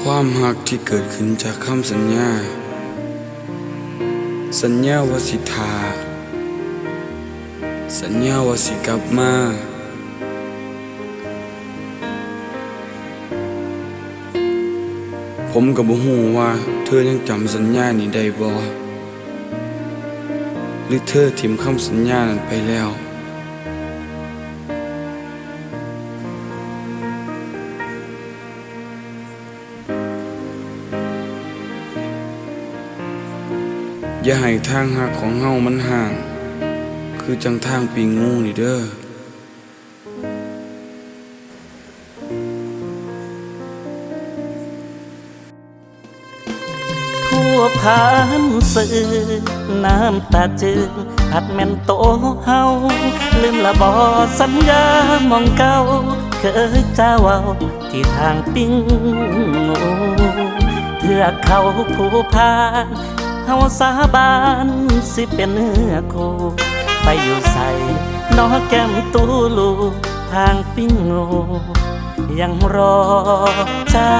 ความหักที่เกิดขึ้นจากคำสัญญา สัญญาว่าสิทา สัญญาว่าสิกลับมา ผมกับบ่ฮู้ว่า เธอยังจำสัญญานี้ได้บ่หรือเธอทิมคำสัญญานั้นไปแล้ว อย่าให้ทางหักของเฮามันห่าง คือจังทางปีงูนี่เด้อผู้ผ่านสื่อน้ำตาจึงหัดแม่นโตเฮาลืมละบอสัญญามองเก่าเคยจ้าเว้าที่ทางปิ้งงูเถื่อเขาผู้พาน เฮาสาบานสิเป็นเนื้อคู่ไปอยู่ใส่นอแก้มตูลูทางปิ้งงูยังรอเจ้า